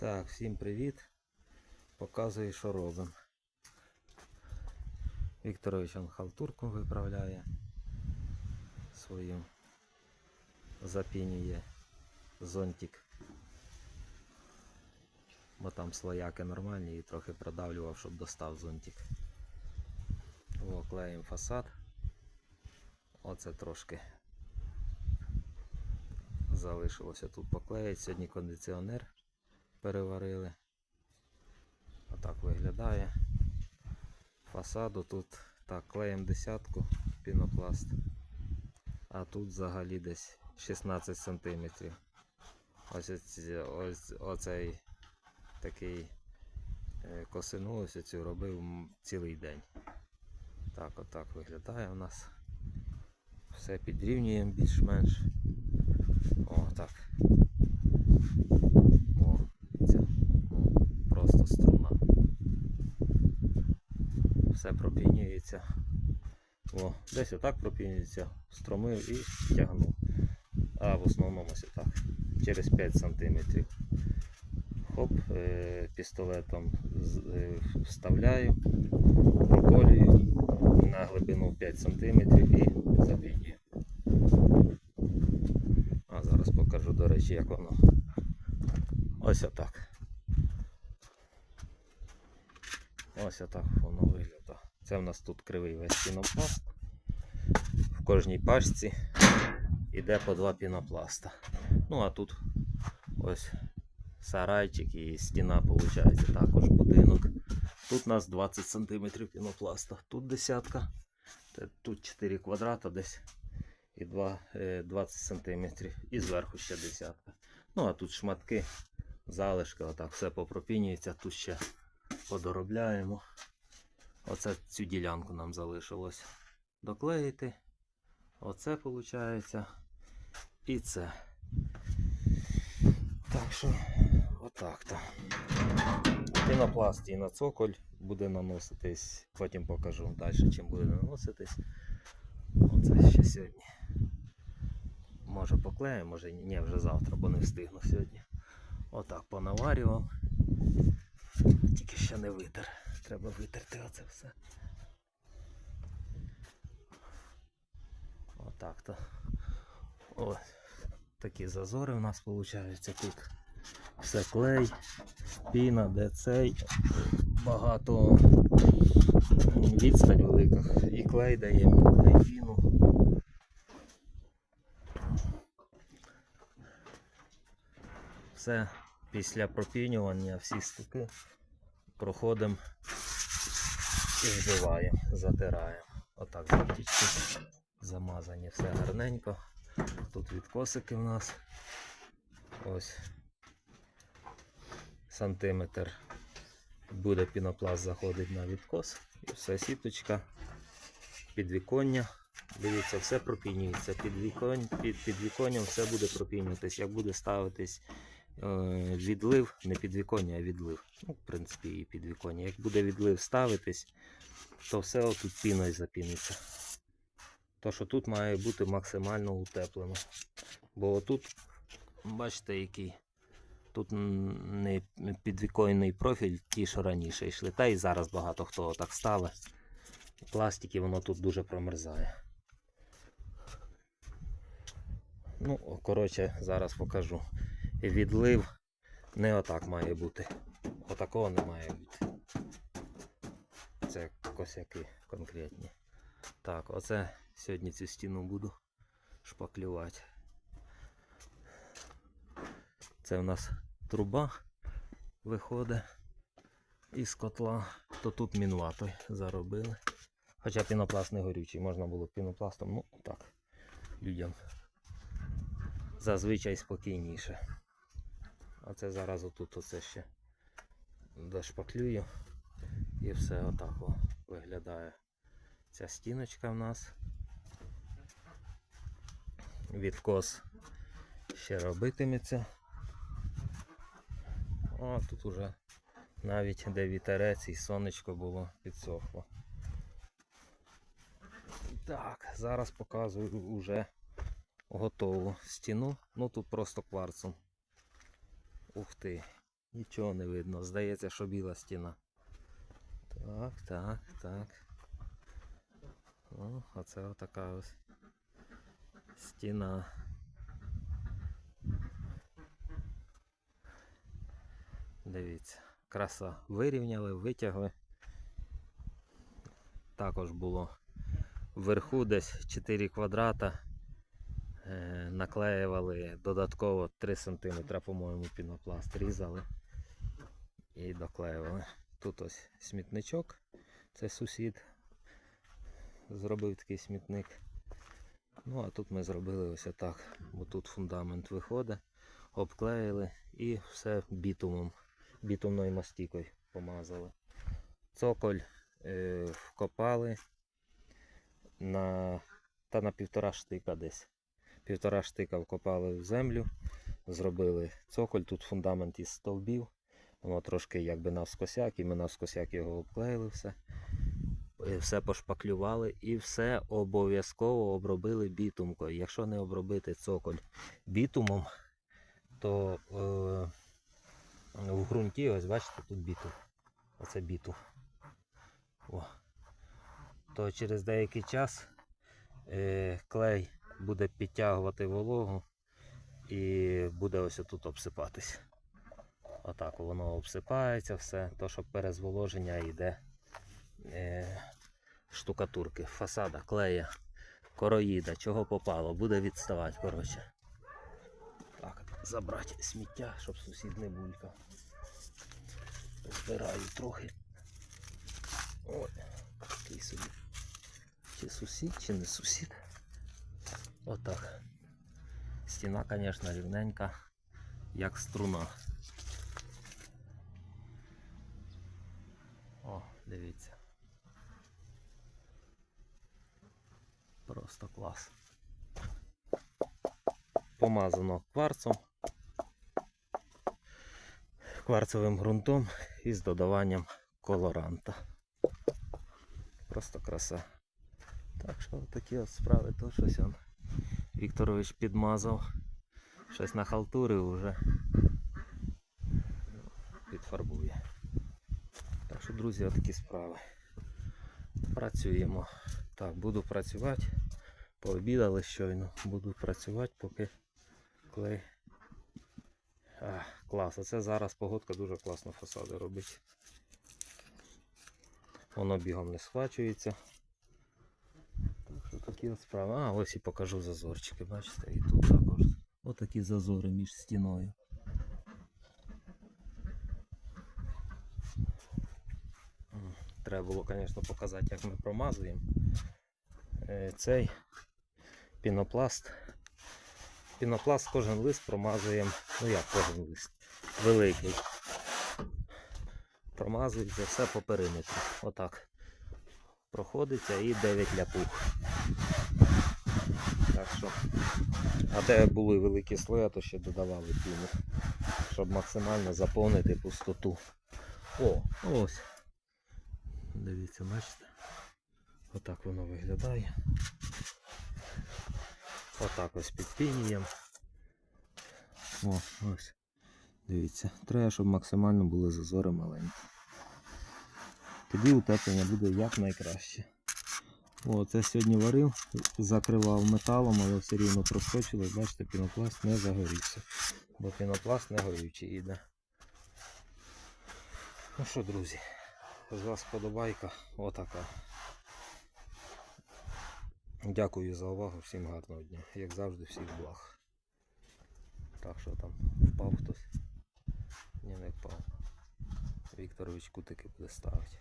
Так, всім привіт. Показую, що робимо. Вікторович он халтурку виправляє свою. Запінює зонтик. Бо там слояки нормальні і трохи продавлював, щоб достав зонтик. О, клеїмо фасад. Оце трошки залишилося тут поклеїти. Сьогодні кондиціонер переварили. Отак виглядає. Фасаду тут так, клеїмо десятку пінопласт. А тут взагалі десь 16 см. Ось, оці- ось оцей такий е, косину ось цю робив цілий день. Так, отак виглядає у нас. Все підрівнюємо більш-менш. О, так. О, дивіться. О, просто струна. Все пропінюється. О, десь отак пропінюється, стромив і тягнув. А в основному ось отак. Через 5 см. Хоп, е, пістолетом е, вставляю, приколюю на глибину 5 см і запінюю. А зараз покажу, до речі, як воно. Ось отак. Ось отак воно виглядає. Це в нас тут кривий весь пінопласт. В кожній пачці йде по два пінопласта. Ну а тут ось сарайчик і стіна виходить також будинок. Тут у нас 20 см пінопласта, тут десятка, тут 4 квадрата десь і 2, е, 20 см. І зверху ще десятка. Ну а тут шматки, залишки, отак все попропінюється, тут ще подоробляємо. Оце цю ділянку нам залишилось доклеїти. Оце виходить. І це. Так що, отак то. Пінопласт і на цоколь буде наноситись. Потім покажу далі, чим буде наноситись. Оце ще сьогодні. Може поклею, може Ні, вже завтра, бо не встигну сьогодні. Отак понаварював. Тільки ще не витер. Треба витерти оце все. Отак то. Ось такі зазори у нас виходить тут. Все клей, піна, де цей. Багато відстань велика. І клей даємо, і піну. Все після пропінювання всі стуки проходимо і збиваємо, затираємо. Отак затічки замазані, все гарненько. Тут відкосики в нас. Ось сантиметр буде пінопласт заходить на відкос. І все, сіточка, підвіконня. Дивіться, все пропінюється. Під, вікон, під, під віконням все буде пропінюватись. Як буде ставитись відлив, не підвіконня, а відлив. Ну, в принципі, і підвіконня. Як буде відлив ставитись, то все отут піною запіниться. То, що тут має бути максимально утеплено. Бо отут, бачите, який. Тут не підвіконний профіль, ті, що раніше йшли. Та і зараз багато хто так ставить. Пластики воно тут дуже промерзає. Ну, коротше, зараз покажу. Відлив не отак має бути. Отакого не має бути. Це косяки конкретні. Так, оце сьогодні цю стіну буду шпаклювати. Це у нас труба виходить із котла. То тут мінватой заробили. Хоча пінопласт не горючий, можна було пінопластом, ну так, людям зазвичай спокійніше. А це зараз отут оце ще дошпаклюю і все отак виглядає. Ця стіночка в нас. Відкос ще робитиметься. О, тут уже навіть де вітерець і сонечко було підсохло. Так, зараз показую уже готову стіну. Ну тут просто кварцом. Ух ти, Нічого не видно. Здається, що біла стіна. Так, так, так. О, а це отака ось стіна. Дивіться, краса. Вирівняли, витягли. Також було вверху десь 4 квадрата. Е, наклеювали додатково 3 см, по-моєму, пінопласт різали і доклеювали. Тут ось смітничок. Це сусід зробив такий смітник. Ну, а тут ми зробили ось отак. Бо тут фундамент виходить, обклеїли і все бітумом, бітумною мастікою помазали. Цоколь е, вкопали на, та на півтора штика десь. Півтора штика вкопали в землю, зробили цоколь, тут фундамент із стовбів. Воно трошки якби навскосяк, і ми навскосяк його обклеїли все. Е, Все пошпаклювали і все обов'язково обробили бітумкою. Якщо не обробити цоколь бітумом, то е, в ґрунті, ось бачите, тут бітум. Оце бітум. О. То через деякий час е, клей буде підтягувати вологу і буде ось тут обсипатись. Отак воно обсипається все, то що перезволоження йде е, штукатурки, фасада, клея, короїда, чого попало, буде відставати, коротше. Так, забрати сміття, щоб сусід не булькав. Збираю трохи. Ой, такий собі. Чи сусід, чи не сусід. Отак. Стіна, звісно, рівненька, як струна. О, дивіться. Просто клас. Помазано кварцом, кварцевим ґрунтом і з додаванням колоранта. Просто краса. Так що такі от справи, то щось он Вікторович підмазав. Щось на халтури вже підфарбує. Так що, друзі, отакі справи. Працюємо. Так, буду працювати. Пообідали щойно. Буду працювати, поки клей. А, клас. Оце зараз погодка дуже класно фасади робить. Воно бігом не схвачується. Такі справи. А, ось і покажу зазорчики, бачите, і тут також. Отакі зазори між стіною. Треба було, звісно, показати, як ми промазуємо. Е, Цей пінопласт. Пінопласт кожен лист промазуємо. Ну як кожен лист? Великий. Промазується все по периметру. Отак. Проходиться і 9 ляпух. Що. А де були великі слої, то ще додавали піну, щоб максимально заповнити пустоту. О, ось. Дивіться, бачите? Отак воно виглядає. Отак ось під пінієм. О, ось. Дивіться. Треба, щоб максимально були зазори маленькі. Тоді утеплення буде якнайкраще. О, це сьогодні варив, закривав металом, але все рівно проскочило. Бачите, пінопласт не загорівся. Бо пінопласт не горючий іде. Ну що, друзі, з вас подобайка отака. Дякую за увагу, всім гарного дня. Як завжди, всіх благ. Так що там впав хтось? Ні, не впав. Вікторович кутики буде ставити.